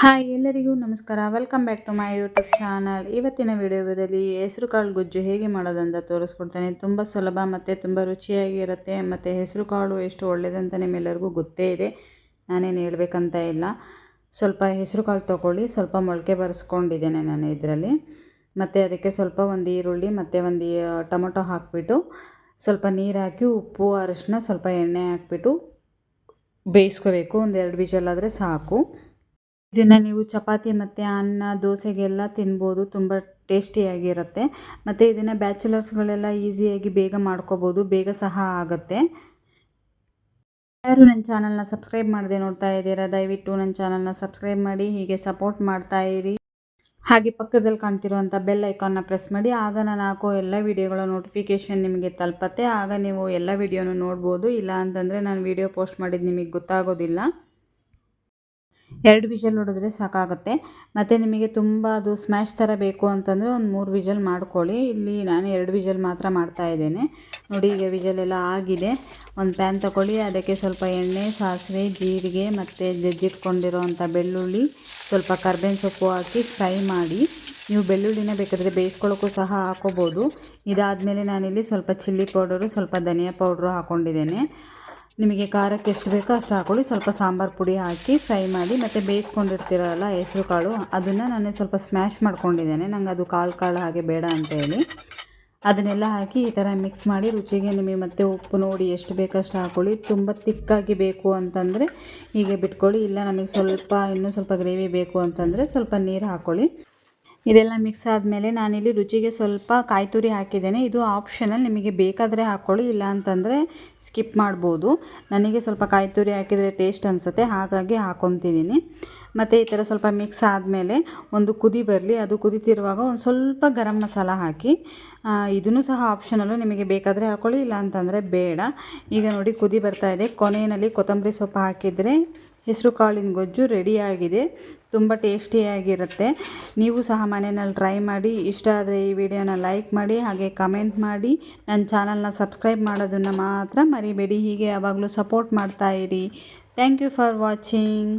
Hi ಎಲ್ಲರಿಗೂ ನಮಸ್ಕಾರ. Welcome back to my YouTube channel ಇವತ್ತಿನ ವಿಡಿಯೋದಲ್ಲಿ ಹೆಸರು ಕಾಳು ಗೊಜ್ಜು ಹೇಗೆ ಮಾಡೋದಂತ ತೋರಿಸ್ಕೊಡ್ತೇನೆ. ತುಂಬ ಸುಲಭ ಮತ್ತು ತುಂಬ ರುಚಿಯಾಗಿರುತ್ತೆ ಮತ್ತು ಹೆಸರು ಕಾಳು ಎಷ್ಟು ಒಳ್ಳೆಯದಂತ ನಿಮ್ಮೆಲ್ಲರಿಗೂ ಗೊತ್ತೇ ಇದೆ. ನಾನೇನು ಹೇಳಬೇಕಂತ ಇಲ್ಲ. ಸ್ವಲ್ಪ ಹೆಸರು ಕಾಳು ತೊಗೊಳ್ಳಿ. ಸ್ವಲ್ಪ ಮೊಳಕೆ ಬರೆಸ್ಕೊಂಡಿದ್ದೇನೆ ನಾನು ಇದರಲ್ಲಿ. ಮತ್ತು ಅದಕ್ಕೆ ಸ್ವಲ್ಪ ಒಂದು ಈರುಳ್ಳಿ, ಮತ್ತು ಒಂದು ಟೊಮೊಟೊ ಹಾಕಿಬಿಟ್ಟು ಸ್ವಲ್ಪ ನೀರು ಹಾಕಿ, ಉಪ್ಪು ಅರಶಿನ ಸ್ವಲ್ಪ ಎಣ್ಣೆ ಹಾಕಿಬಿಟ್ಟು ಬೇಯಿಸ್ಕೋಬೇಕು. ಒಂದೆರಡು ವಿಷಲ್ ಸಾಕು. ಇದನ್ನು ನೀವು ಚಪಾತಿ ಮತ್ತು ಅನ್ನ, ದೋಸೆಗೆಲ್ಲ ತಿನ್ಬೋದು. ತುಂಬ ಟೇಸ್ಟಿಯಾಗಿರುತ್ತೆ. ಮತ್ತು ಇದನ್ನು ಬ್ಯಾಚುಲರ್ಸ್ಗಳೆಲ್ಲ ಈಸಿಯಾಗಿ ಬೇಗ ಮಾಡ್ಕೋಬೋದು. ಬೇಗ ಸಹ ಆಗುತ್ತೆ. ಯಾರು ನನ್ನ ಚಾನಲ್ನ ಸಬ್ಸ್ಕ್ರೈಬ್ ಮಾಡದೆ ನೋಡ್ತಾ ಇದ್ದೀರಾ? ದಯವಿಟ್ಟು ನನ್ನ ಚಾನಲ್ನ ಸಬ್ಸ್ಕ್ರೈಬ್ ಮಾಡಿ, ಹೀಗೆ ಸಪೋರ್ಟ್ ಮಾಡ್ತಾ ಇರಿ. ಹಾಗೆ ಪಕ್ಕದಲ್ಲಿ ಕಾಣ್ತಿರುವಂಥ ಬೆಲ್ ಐಕಾನ್ನ ಪ್ರೆಸ್ ಮಾಡಿ. ಆಗ ನಾನು ಹಾಕೋ ಎಲ್ಲ ವೀಡಿಯೋಗಳ ನೋಟಿಫಿಕೇಷನ್ ನಿಮಗೆ ತಲುಪತ್ತೆ. ಆಗ ನೀವು ಎಲ್ಲ ವೀಡಿಯೋನು ನೋಡ್ಬೋದು. ಇಲ್ಲ ಅಂತಂದರೆ ನಾನು ವೀಡಿಯೋ ಪೋಸ್ಟ್ ಮಾಡಿದ್ದು ನಿಮಗೆ ಗೊತ್ತಾಗೋದಿಲ್ಲ. ಎರಡು ವಿಷಲ್ ಹೊಡೆದ್ರೆ ಸಾಕಾಗುತ್ತೆ. ಮತ್ತು ನಿಮಗೆ ತುಂಬ ಅದು ಸ್ಮ್ಯಾಶ್ ಥರ ಬೇಕು ಅಂತಂದರೆ ಒಂದು ಮೂರು ವಿಷಲ್ ಮಾಡ್ಕೊಳ್ಳಿ. ಇಲ್ಲಿ ನಾನು ಎರಡು ವಿಷಲ್ ಮಾತ್ರ ಮಾಡ್ತಾ ಇದ್ದೇನೆ. ನೋಡಿ, ಈಗ ವಿಷಲೆಲ್ಲ ಎಲ್ಲ ಆಗಿದೆ. ಒಂದು ಪ್ಯಾನ್ ತಗೊಳ್ಳಿ ಅದಕ್ಕೆ ಸ್ವಲ್ಪ ಎಣ್ಣೆ, ಸಾಸಿವೆ, ಜೀರಿಗೆ ಮತ್ತು ಜಜ್ಜಿಟ್ಕೊಂಡಿರೋವಂಥ ಬೆಳ್ಳುಳ್ಳಿ, ಸ್ವಲ್ಪ ಕರ್ಬೇವಿನ ಸೊಪ್ಪು ಹಾಕಿ ಫ್ರೈ ಮಾಡಿ. ನೀವು ಬೆಳ್ಳುಳ್ಳಿನ ಬೇಕಾದರೆ ಬೇಯಿಸ್ಕೊಳ್ಳೋಕ್ಕೂ ಸಹ ಹಾಕೋಬೋದು. ಇದಾದಮೇಲೆ ನಾನಿಲ್ಲಿ ಸ್ವಲ್ಪ ಚಿಲ್ಲಿ ಪೌಡರು, ಸ್ವಲ್ಪ ಧನಿಯಾ ಪೌಡ್ರು ಹಾಕ್ಕೊಂಡಿದ್ದೇನೆ ನಿಮಗೆ ಖಾರಕ್ಕೆ ಎಷ್ಟು ಬೇಕೋ ಅಷ್ಟು ಹಾಕೊಳ್ಳಿ. ಸ್ವಲ್ಪ ಸಾಂಬಾರು ಪುಡಿ ಹಾಕಿ ಫ್ರೈ ಮಾಡಿ ಮತ್ತು ಬೇಯಿಸ್ಕೊಂಡಿರ್ತೀರಲ್ಲ ಹೆಸರು ಕಾಳು, ಅದನ್ನು ನಾನು ಸ್ವಲ್ಪ ಸ್ಮ್ಯಾಶ್ ಮಾಡ್ಕೊಂಡಿದ್ದೇನೆ. ನಂಗೆ ಅದು ಕಾಳು ಕಾಳು ಹಾಗೆ ಬೇಡ ಅಂತ ಹೇಳಿ. ಅದನ್ನೆಲ್ಲ ಹಾಕಿ ಈ ಥರ ಮಿಕ್ಸ್ ಮಾಡಿ ರುಚಿಗೆ ನಿಮಗೆ ಮತ್ತೆ ಉಪ್ಪು ನೋಡಿ ಎಷ್ಟು ಬೇಕಷ್ಟು ಹಾಕೊಳ್ಳಿ. ತುಂಬ ತಿಕ್ಕಾಗಿ ಬೇಕು ಅಂತಂದರೆ ಹೀಗೆ ಬಿಟ್ಕೊಳ್ಳಿ. ಇಲ್ಲ ನಮಗೆ ಸ್ವಲ್ಪ ಇನ್ನೂ ಸ್ವಲ್ಪ ಗ್ರೇವಿ ಬೇಕು ಅಂತಂದರೆ ಸ್ವಲ್ಪ ನೀರು ಹಾಕ್ಕೊಳ್ಳಿ ಇದೆಲ್ಲ ಮಿಕ್ಸ್ ಆದಮೇಲೆ ನಾನಿಲ್ಲಿ ರುಚಿಗೆ ಸ್ವಲ್ಪ ಕಾಯಿ ತುರಿ ಹಾಕಿದ್ದೇನೆ. ಇದು ಆಪ್ಷನಲ್ ನಿಮಗೆ ಬೇಕಾದರೆ ಹಾಕ್ಕೊಳ್ಳಿ ಇಲ್ಲ ಅಂತಂದರೆ ಸ್ಕಿಪ್ ಮಾಡ್ಬೋದು. ನನಗೆ ಸ್ವಲ್ಪ ಕಾಯಿ ತುರಿ ಹಾಕಿದರೆ ಟೇಸ್ಟ್ ಅನಿಸುತ್ತೆ, ಹಾಗಾಗಿ ಹಾಕೊತಿದ್ದೀನಿ. ಮತ್ತು ಈ ಥರ ಸ್ವಲ್ಪ ಮಿಕ್ಸ್ ಆದಮೇಲೆ ಒಂದು ಕುದಿ ಬರಲಿ, ಅದು ಕುದಿತಿರುವಾಗ ಒಂದು ಸ್ವಲ್ಪ ಗರಂ ಮಸಾಲ ಹಾಕಿ ಇದನ್ನು ಸಹ ಆಪ್ಷನಲ್ಲು ನಿಮಗೆ ಬೇಕಾದರೆ ಹಾಕ್ಕೊಳ್ಳಿ ಇಲ್ಲ ಅಂತಂದರೆ ಬೇಡ. ಈಗ ನೋಡಿ, ಕುದಿ ಬರ್ತಾ ಇದೆ. ಕೊನೆಯಲ್ಲಿ ಕೊತ್ತಂಬರಿ ಸೊಪ್ಪು ಹಾಕಿದರೆ ಹೆಸರು ಕಾಳಿನ ಗೊಜ್ಜು ರೆಡಿಯಾಗಿದೆ ತುಂಬ ಟೇಸ್ಟಿಯಾಗಿರುತ್ತೆ ನೀವು ಸಹ ಮನೆಯಲ್ಲಿ ಟ್ರೈ ಮಾಡಿ, ಇಷ್ಟ ಆದರೆ ಈ ವಿಡಿಯೋನ ಲೈಕ್ ಮಾಡಿ, ಹಾಗೆ ಕಮೆಂಟ್ ಮಾಡಿ. ನನ್ನ ಚಾನಲ್ನ ಸಬ್ಸ್ಕ್ರೈಬ್ ಮಾಡೋದನ್ನು ಮಾತ್ರ ಮರಿಬೇಡಿ. ಹೀಗೆ ಯಾವಾಗಲೂ ಸಪೋರ್ಟ್ ಮಾಡ್ತಾಯಿರಿ ಥ್ಯಾಂಕ್ ಯು ಫಾರ್ ವಾಚಿಂಗ್